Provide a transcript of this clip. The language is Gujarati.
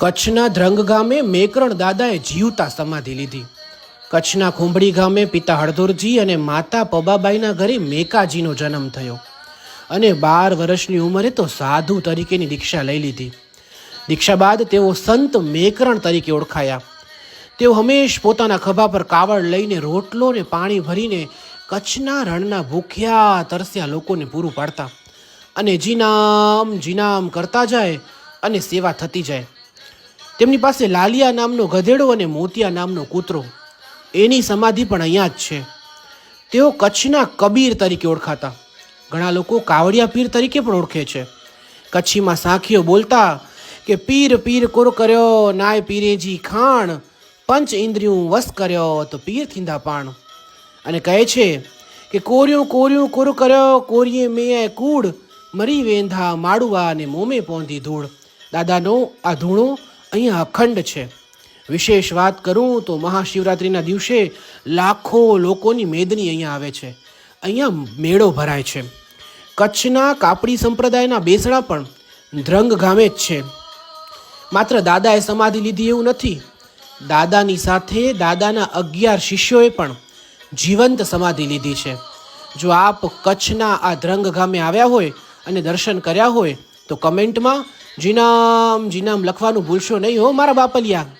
કચ્છના ધ્રંગ ગામે મેકરણ દાદાએ જીવતા સમાધિ લીધી. કચ્છના ખુંભડી ગામે પિતા હળદુરજી અને માતા પબાબાઈના ઘરે મેકાજીનો જન્મ થયો. અને બાર વર્ષની ઉંમરે તો સાધુ તરીકેની દીક્ષા લઈ લીધી. દીક્ષા બાદ તેઓ સંત મેકરણ તરીકે ઓળખાયા. તેઓ હંમેશ પોતાના ખભા પર કાવડ લઈને રોટલો ને પાણી ભરીને કચ્છના રણના ભૂખ્યા, તરસ્યા લોકોને પૂરું પાડતા. અને જીનામ જીનામ કરતા જાય અને સેવા થતી જાય. તેમની પાસે લાલિયા નામનો ગધેડો અને મોતિયા નામનો કૂતરો. એની સમાધિ પણ અહીંયા જ છે. તેઓ કચ્છના કબીર તરીકે ઓળખાતા. ઘણા લોકો કાવડિયા પીર તરીકે પણ ઓળખે છે. કચ્છીમાં સાખીઓ બોલતા કે, પીર પીર કોર કર્યો, નાય પીરેજી ખાણ. પંચ ઇન્દ્રિયું વસ કર્યો, તો પીર થિંદા પાણ. અને કહે છે કે, કોર્યું કોર્યું કોર કર્યો કોરીએ મેય કૂડ. મરી વેંધા માડુઆ અને મોમે પોંધી ધૂળ. દાદાનો આ ધૂણો અહીંયા અખંડ છે. વિશેષ વાત કરું તો મહાશિવરાત્રિના દિવસે લાખો લોકોની મેદની અહીંયા આવે છે. અહીંયા મેળો ભરાય છે. કચ્છના કાપડી સંપ્રદાયના બેસણા પણ ધ્રંગ ગામે જ છે. માત્ર દાદાએ સમાધિ લીધી એવું નથી. દાદાની સાથે દાદાના અગિયાર શિષ્યોએ પણ જીવંત સમાધિ લીધી છે. જો આપ કચ્છના આ ધ્રંગ ગામે આવ્યા હોય અને દર્શન કર્યા હોય તો કમેન્ટમાં જીનામ જીનામ લખવાનું ભૂલશો નહીં હો મારા બાપલિયા.